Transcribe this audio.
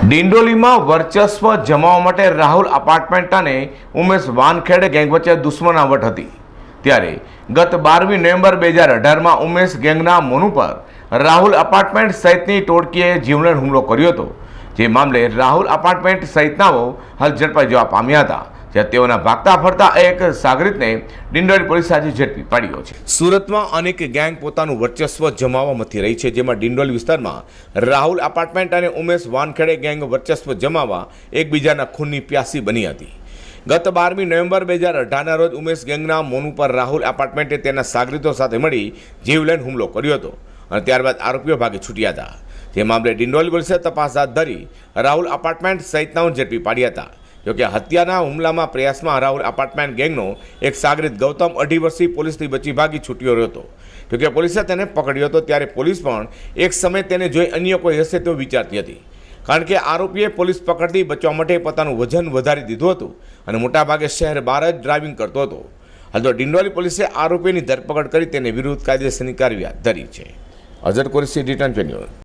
ડિંડોલીમાં વર્ચસ્વ જમાવવા માટે રાહુલ અપાર્ટમેન્ટ અને ઉમેશ વાનખેડે ગેંગ વચ્ચે દુશ્મનાવટ હતી. ત્યારે ગત બારમી નવેમ્બર બે હજાર અઢારમાં ઉમેશ ગેંગના મોનુ પર રાહુલ અપાર્ટમેન્ટ સહિતની ટોળકીએ જીવલેણ હુમલો કર્યો હતો. જે મામલે રાહુલ અપાર્ટમેન્ટ સહિતનાઓ હાલ ઝડપાઈ જવા પામ્યા હતા. જ્યાં તેઓના ભાગતા ફરતા એક સાગરિતને ડિંડોરી પોલીસ આજે ઝડપી પાડ્યો છે. સુરતમાં અનેક ગેંગ પોતાનું વર્ચસ્વ જમાવવા મથી રહી છે, જેમાં ડિંડોલ વિસ્તારમાં રાહુલ અપાર્ટમેન્ટ અને ઉમેશ વાનખેડે ગેંગ વર્ચસ્વ જમાવવા એકબીજાના ખૂનની પ્યાસી બની હતી. ગત બારમી નવેમ્બર બે હજાર અઢારના રોજ ઉમેશ ગેંગના મોનું પર રાહુલ એપાર્ટમેન્ટે તેના સાગરીતો સાથે મળી જીવલેણ હુમલો કર્યો હતો અને ત્યારબાદ આરોપીઓ ભાગે છૂટ્યા હતા. જે મામલે ડિંડોલી પોલીસે તપાસ હાથ ધરી રાહુલ અપાર્ટમેન્ટ સહિતનાઓ ઝડપી પાડ્યા હતા. જોકે હત્યાના હુમલામાં પ્રયાસમાં હરાવલ અપાર્ટમેન્ટ ગેંગનો એક સાગરિત ગૌતમ અઢી વર્ષથી પોલીસથી બચી ભાગી છૂટ્યો હતો. જોકે પોલીસે તેને પકડ્યો હતો ત્યારે પોલીસ પણ એક સમય તેને જોઈ અન્ય કોઈ હશે તેવું વિચારતી હતી. કારણ કે આરોપીએ પોલીસ પકડતી બચવા માટે પોતાનું વજન વધારી દીધું હતું અને મોટાભાગે શહેર બહાર જ ડ્રાઇવિંગ કરતો હતો. હાલ તો ડિંડોલી પોલીસે આરોપીની ધરપકડ કરી તેને વિરુદ્ધ કાયદેસરની કાર્યવાહી ધરી છે. Azhar Qureshi return news.